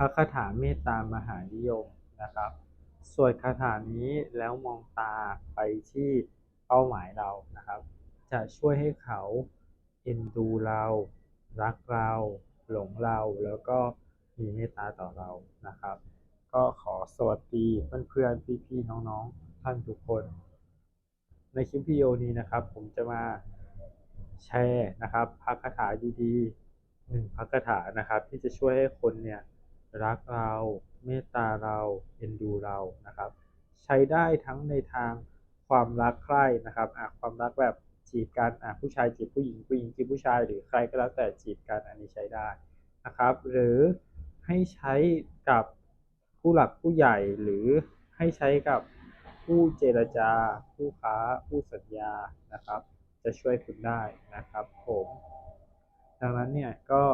พระคาถาเมตตามหานิยมนะครับสวดคาถานี้แล้วมองตาไปที่เป้าหมายเรานะครับ จะช่วยให้เขาเอ็นดูเรา รักเรา หลงเราแล้วก็มีเมตตาต่อเรานะครับ ก็ขอสวัสดีเพื่อนๆพี่ๆน้องๆท่านทุกคน ในคลิปวิดีโอนี้นะครับ ผมจะมาแชร์นะครับพระคาถาดีๆหนึ่งพระคาถานะครับ ที่จะช่วยให้คนเนี่ย รักเรา เมตตาเราเอ็นดูเรานะครับ ใช้ได้ทั้งในทางความรักใคร่นะครับอะความรักแบบจีบกันอะผู้ชายจีบผู้หญิงผู้หญิงจีบผู้ชายหรือใครก็แล้วแต่จีบกันอันนี้ใช้ได้นะครับ หรือให้ใช้กับผู้หลักผู้ใหญ่หรือให้ใช้กับผู้เจรจา ผู้ค้า ผู้สัญญานะครับ จะช่วยคุณได้นะครับผม ดังนั้นเนี่ยก็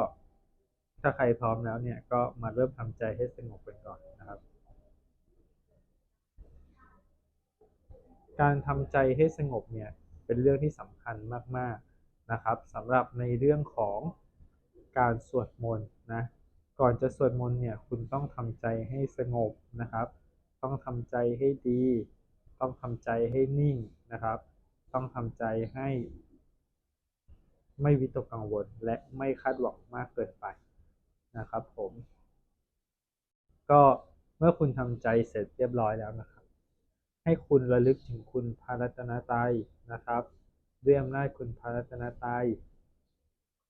ถ้าใครพร้อมแล้วเนี่ยก็มาเริ่มทำใจให้สงบกันก่อนนะครับ การทำใจให้สงบเนี่ยเป็นเรื่องที่สำคัญมากๆนะครับสำหรับในเรื่องของการสวดมนต์นะก่อนจะสวดมนต์เนี่ยคุณต้องทำใจให้สงบนะครับ ต้องทำใจให้ดี ต้องทำใจให้นิ่งนะครับ ต้องทำใจให้ไม่วิตกกังวลและไม่คาดหวังมากเกินไป นะครับผม ก็เมื่อคุณทำใจเสร็จเรียบร้อยแล้วนะครับ ให้คุณระลึกถึงคุณพระรัตนตรัยนะครับด้วยอำนาจคุณพระรัตนตรัย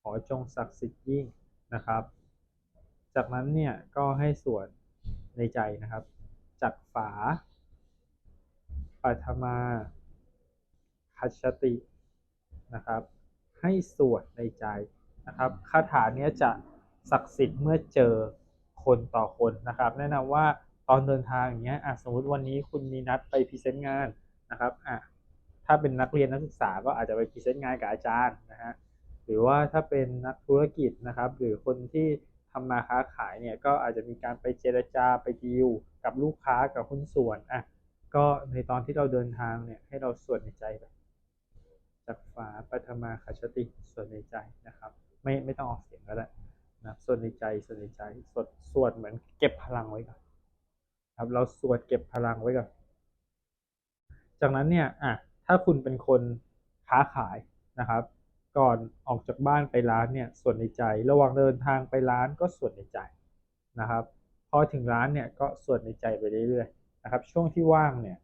ขอจงศักดิ์สิทธิ์ยิ่งนะครับ จากนั้นเนี่ยก็ให้สวดในใจนะครับจักฝาปัทมาคัชตินะครับ ให้สวดในใจนะครับคาถาเนี้ยจะ ศักดิ์สิทธิ์เมื่อเจอคนต่อคนนะครับ แนะนำว่าตอนเดินทางอย่างเงี้ยสมมติวันนี้คุณมีนัดไปพรีเซนต์งานนะครับอะถ้าเป็นนักเรียนนักศึกษาก็อาจจะไปพรีเซนต์งานกับอาจารย์นะฮะหรือว่าถ้าเป็นนักธุรกิจนะครับ หรือคนที่ทำมาค้าขายเนี่ยก็อาจจะมีการไปเจรจาไปดีลกับลูกค้ากับหุ้นส่วนอะก็ในตอนที่เราเดินทางเนี่ยให้เราสวดในใจไปจักฝาปัทมาคชติสวดในใจนะครับ ไม่ไม่ต้องออกเสียง สวดในใจสวดในใจสวดสวดเหมือนเก็บพลังไว้ก่อนครับ เราสวดเก็บพลังไว้ก่อนจากนั้นเนี่ยอะถ้าคุณเป็นคนค้าขายนะครับ ก่อนออกจากบ้านไปร้านเนี่ยสวดในใจ ระหว่างเดินทางไปร้านก็สวดในใจนะครับพอถึงร้านเนี่ยก็สวดในใจไปเรื่อยๆนะครับ ช่วงที่ว่างเนี่ย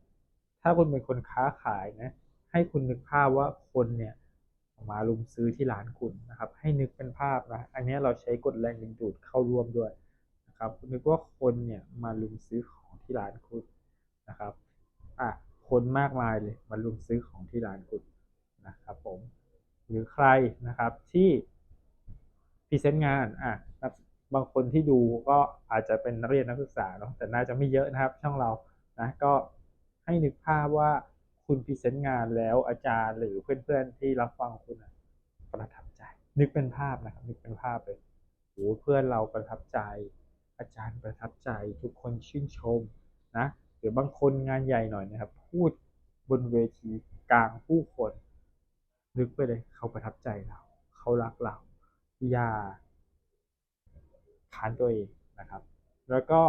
ถ้าคุณเป็นคนค้าขายนะให้คุณนึกภาพว่าคนเนี่ย มาลุมซื้อที่ร้านคุณนะครับ ให้นึกเป็นภาพนะ อันนี้เราใช้กฎแรงดึงดูดเข้าร่วมด้วยนะครับ นึกว่าคนเนี่ยมาลุมซื้อของที่ร้านคุณนะครับอะคนมากมายเลยมาลุมซื้อของที่ร้านคุณนะครับผม หรือใครนะครับที่พรีเซนต์งานอะบางคนที่ดูก็อาจจะเป็นนักเรียนนักศึกษาเนาะแต่น่าจะไม่เยอะนะครับ ช่องเรานะก็ให้นึกภาพว่า คุณพรีเซนต์งานแล้วอาจารย์หรือเพื่อนๆที่รับฟังคุณประทับใจ นึกเป็นภาพนะครับนึกเป็นภาพเลยโอ้เพื่อนเราประทับใจ อาจารย์ประทับใจทุกคนชื่นชมนะหรือบางคนงานใหญ่หน่อยนะครับ พูดบนเวทีกลางผู้คน นึกไปเลยเขาประทับใจเรา เขารักเรา อย่าขานตัวเองนะครับ แล้วก็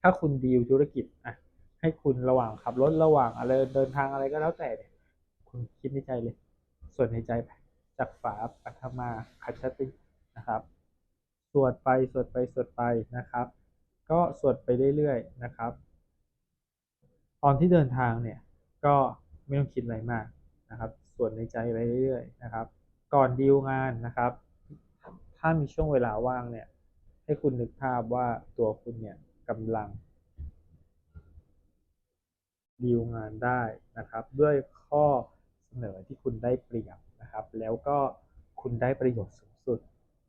ถ้าคุณดีลธุรกิจอะ ให้คุณระหว่างขับรถระหว่างอะไรเดินทางอะไรก็แล้วแต่เนี่ยคุณคิดในใจเลย ส่วนในใจจากฝาปัทมาคัชตินะครับ สวดไปสวดไปสวดไปนะครับ ก็สวดไปเรื่อยๆนะครับ ตอนที่เดินทางเนี่ยก็ไม่ต้องคิดอะไรมากนะครับสวดในใจไปเรื่อยๆนะครับ ก่อนดีลงานนะครับ ถ้ามีช่วงเวลาว่างเนี่ยให้คุณนึกภาพว่าตัวคุณเนี่ยกำลัง ดีลงานได้นะครับ ด้วยข้อเสนอที่คุณได้เปรียบนะครับ แล้วก็คุณได้ประโยชน์สูงสุด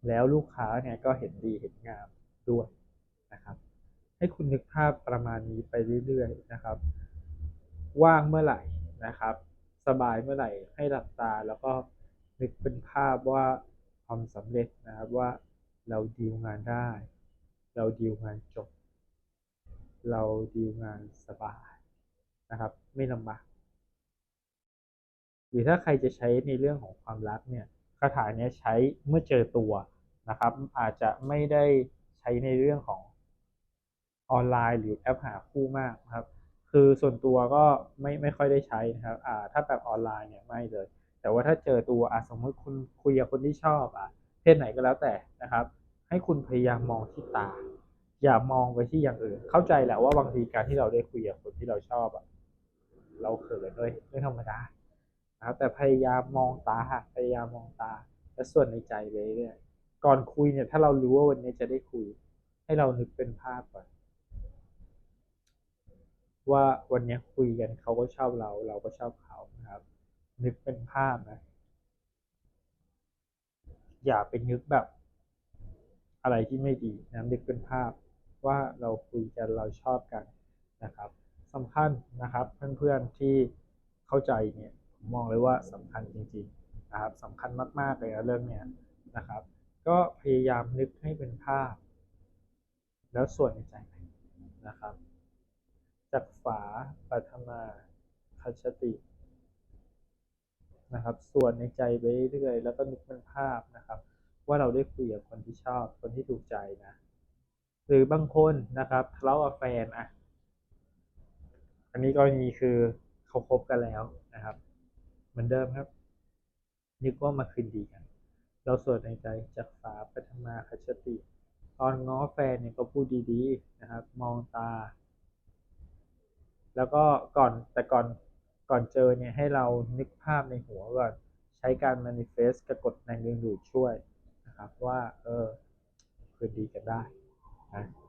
แล้วลูกค้าเนี่ยก็เห็นดีเห็นงามด้วยนะครับ ให้คุณนึกภาพประมาณนี้ไปเรื่อยๆนะครับ ว่างเมื่อไหร่นะครับ สบายเมื่อไหร่ให้หลับตาแล้วก็นึกเป็นภาพว่าความสำเร็จนะครับว่าเราดีลงานได้ เราดีลงานจบ เราดีลงานสบาย นะครับ ไม่ลำบากหรือถ้าใครจะใช้ในเรื่องของความรักเนี่ยคาถาเนี้ยใช้เมื่อเจอตัวนะครับ อาจจะไม่ได้ใช้ในเรื่องของออนไลน์หรือแอปหาคู่มากนะครับ คือส่วนตัวก็ไม่ไม่ค่อยได้ใช้นะครับอ่าถ้าแบบออนไลน์เนี่ยไม่เลย แต่ว่าถ้าเจอตัวอะสมมติคุณคุยกับคนที่ชอบอะเพศไหนก็แล้วแต่นะครับ ให้คุณพยายามมองที่ตา อย่ามองไปที่อย่างอื่น เข้าใจแหละว่าบางทีการที่เราได้คุยกับคนที่เราชอบอะ เราเขินด้วยเรื่องธรรมดานะครับแต่พยายามมองตาพยายามมองตา และส่วนในใจไปเรื่อยก่อนคุยเนี่ย ถ้าเรารู้ว่าวันนี้จะได้คุย ให้เรานึกเป็นภาพก่อนว่าวันนี้คุยกันเขาก็ชอบเรา เราก็ชอบเขานะครับ นึกเป็นภาพนะ อย่าไปนึกแบบ อะไรที่ไม่ดีนะนึกเป็นภาพว่าเราคุยกันเราชอบกันนะครับ สำคัญนะครับ เพื่อนๆที่เข้าใจเนี่ยผมมองเลยว่าสำคัญจริงๆนะครับสำคัญมากๆเลยนะเรื่องเนี้ยนะครับ ก็พยายามนึกให้เป็นภาพ แล้วส่วนในใจนะครับจากฝาปัทมาคัชตินะครับ ส่วนในใจไปเรื่อยๆแล้วก็นึกเป็นภาพนะครับ ว่าเราได้คุยกับคนที่ชอบคนที่ถูกใจนะ หรือบางคนนะครับทะเลาะกับแฟนอะ อันนี้กรณีคือเขาคบกันแล้วนะครับ เหมือนเดิมครับ นึกว่ามาคืนดีกัน เราสวดในใจจากฝาปัทมาคัชติ ตอนง้อแฟนเนี่ยก็พูดดีๆนะครับ มองตา แล้วก็ก่อนแต่ก่อนก่อนเจอเนี่ยให้เรานึกภาพในหัวก่อนใช้การ manifest กับกฎแรงดึงดูดช่วยนะครับ ว่า เออคืนดีกันได้นะ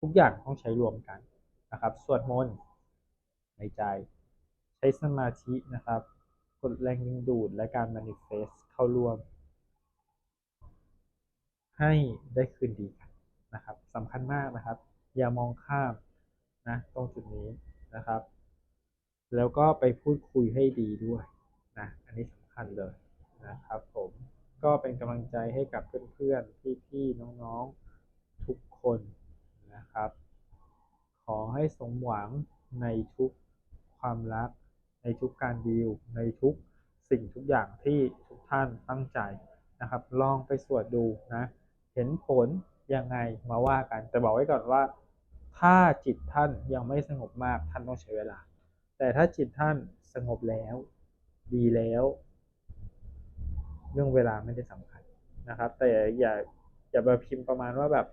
ทุกอย่างต้องใช้รวมกันนะครับ สวดมนต์ในใจ ใช้สมาธินะครับกดแรงดึงดูดและการ manifest เข้าร่วม ให้ได้คืนดีกันนะครับสำคัญมากนะครับ อย่ามองข้ามนะตรงจุดนี้นะครับ แล้วก็ไปพูดคุยให้ดีด้วยนะอันนี้สำคัญเลยนะครับผมก็เป็นกำลังใจให้กับเพื่อนๆ พี่ๆ น้องๆ ทุกคน นะครับ ขอให้สมหวังในทุกความรัก ในทุกการดีลในทุกสิ่งทุกอย่างที่ทุกท่านตั้งใจนะครับ ลองไปสวดดูนะ เห็นผลยังไงมาว่ากัน แต่บอกไว้ก่อนว่า ถ้าจิตท่านยังไม่สงบมากท่านต้องใช้เวลา แต่ถ้าจิตท่านสงบแล้ว ดีแล้ว เรื่องเวลาไม่ได้สำคัญนะครับ แต่อย่าอย่าไปพิมพ์ประมาณว่าแบบ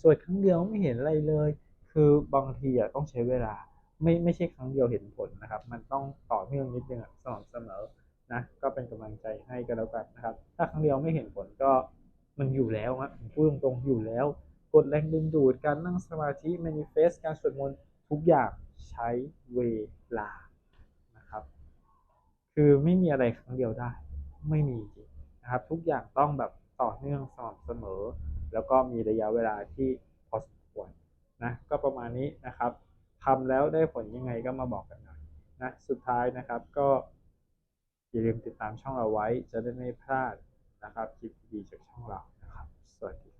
สวดครั้งเดียวไม่เห็นอะไรเลย คือบางทีอะต้องใช้เวลา ไม่ไม่ใช่ครั้งเดียวเห็นผลนะครับ มันต้องต่อเนื่องนิดนึงสม่ำเสมอนะก็เป็นกำลังใจให้กันแล้วกันนะครับ ถ้าครั้งเดียวไม่เห็นผลก็มันอยู่แล้วอะผมพูดตรงๆอยู่แล้ว กดแรงดึงดูดการนั่งสมาธิ manifest การสวดมนต์ทุกอย่างใช้เวลานะครับ คือไม่มีอะไรครั้งเดียวได้ ไม่มีจริงนะครับ ทุกอย่างต้องแบบต่อเนื่องสม่ำเสมอ แล้วก็มีระยะเวลาที่พอสมควรนะก็ประมาณนี้นะครับทำแล้วได้ผลยังไงก็มาบอกกันหน่อยนะสุดท้ายนะครับก็อย่าลืมติดตามช่องเราไว้จะได้ไม่พลาดนะครับคลิปดีๆจากช่องเรานะครับ สวัสดี